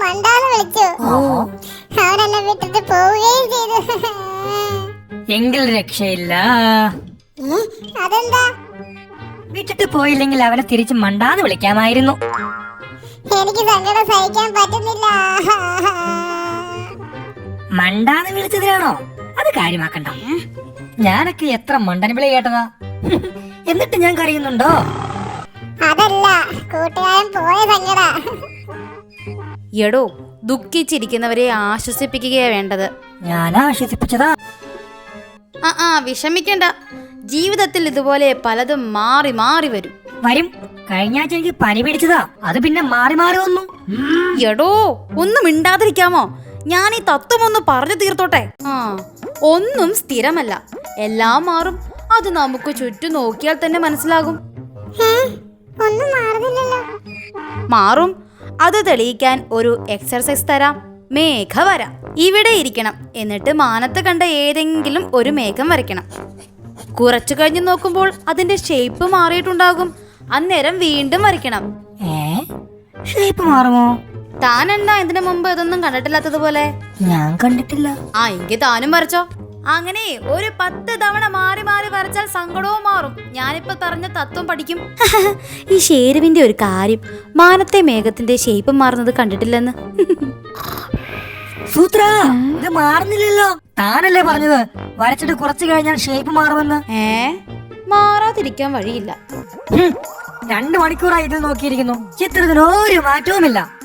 മണ്ടാന്ന് വിളിച്ചു. അവനെന്നെ വിട്ടിട്ട് പോവുകയും ചെയ്തു. എങ്കിൽ രക്ഷയില്ല. അതെന്താ? വിട്ടിട്ട് പോയില്ലെങ്കിൽ അവനെ തിരിച്ച് മണ്ടാന്ന് വിളിക്കാമായിരുന്നു. എനിക്ക് സങ്കടം സഹിക്കാൻ പറ്റുന്നില്ല. മണ്ടാന്ന് വിളിച്ചതിനാണോ? അത് കാര്യമാക്കണ്ട. ഞാനൊക്കെ എത്ര മണ്ടൻ വിളി കേട്ടതാ എന്നിട്ട് ഞാൻ കരയുന്നുണ്ടോ? അതല്ല കൂട്ടുകാരൻ പോയ സങ്കട. എടോ ദുഃഖിച്ചിരിക്കുന്നവരെ ആശ്വസിപ്പിക്കുകയാ വേണ്ടത്. ഞാൻ ആശ്വസിപ്പിച്ചതാ. ആ ആ വിഷമിക്കണ്ട. ജീവിതത്തിൽ ഇതുപോലെ പലതും മാറി മാറി വരും. വരും. കഴിഞ്ഞ ആഴ്ച എനിക്ക് പനി പിടിച്ചതാ. അത് പിന്നെ മാറി മാറി വന്നു. എടോ ഒന്നും മിണ്ടാതിരിക്കാമോ? ഞാൻ ഈ തത്വം ഒന്ന് പറഞ്ഞു തീർത്തോട്ടെ. ആ ഒന്നും സ്ഥിരമല്ല. എല്ലാം മാറും. അത് നമുക്ക് ചുറ്റും നോക്കിയാൽ തന്നെ മനസ്സിലാകും. ഒന്നും മാറുന്നില്ലല്ലോ. മാറും. അത് തെളിയിക്കാൻ ഒരു എക്സർസൈസ് തരാം. മേഘ വരാം. ഇവിടെ ഇരിക്കണം. എന്നിട്ട് മാനത്ത് കണ്ട ഏതെങ്കിലും ഒരു മേഘം വരയ്ക്കണം. കുറച്ചു കഴിഞ്ഞ് നോക്കുമ്പോൾ അതിന്റെ ഷേപ്പ് മാറിയിട്ടുണ്ടാകും. അന്നേരം വീണ്ടും വരയ്ക്കണം. ഷേപ്പ് മാറുമോ? താൻ എന്താ ഇതിനു മുമ്പ് ഇതൊന്നും കണ്ടിട്ടില്ലാത്തതുപോലെ? ഞാൻ കണ്ടിട്ടില്ല. ആ എങ്കിൽ താനും വരച്ചോ. അങ്ങനെ ഒരു പത്ത് തവണ മാറി മാറി വരച്ചാൽ സങ്കടവും മാറും. ഞാനിപ്പോ പറഞ്ഞ തത്വം പഠിക്കും. ഈ ഷേരുവിന്റെ ഒരു കാര്യം മാനത്തെ മേഘത്തിന്റെ ഷേപ്പ് മാറുന്നത് കണ്ടിട്ടില്ലെന്ന്. സൂത്ര ഇത് മാറുന്നില്ലല്ലോ. താനല്ലേ പറഞ്ഞത്? വരച്ചിട്ട് കുറച്ചു കഴിഞ്ഞാൽ ഷേപ്പ് മാറുമെന്ന്. ഏ? മാറാതിരിക്കാൻ വഴിയില്ല. രണ്ടു മണിക്കൂറായി ഇത് നോക്കിയിരിക്കുന്നു. ചിത്രത്തിന് ഒരു മാറ്റവുമില്ല.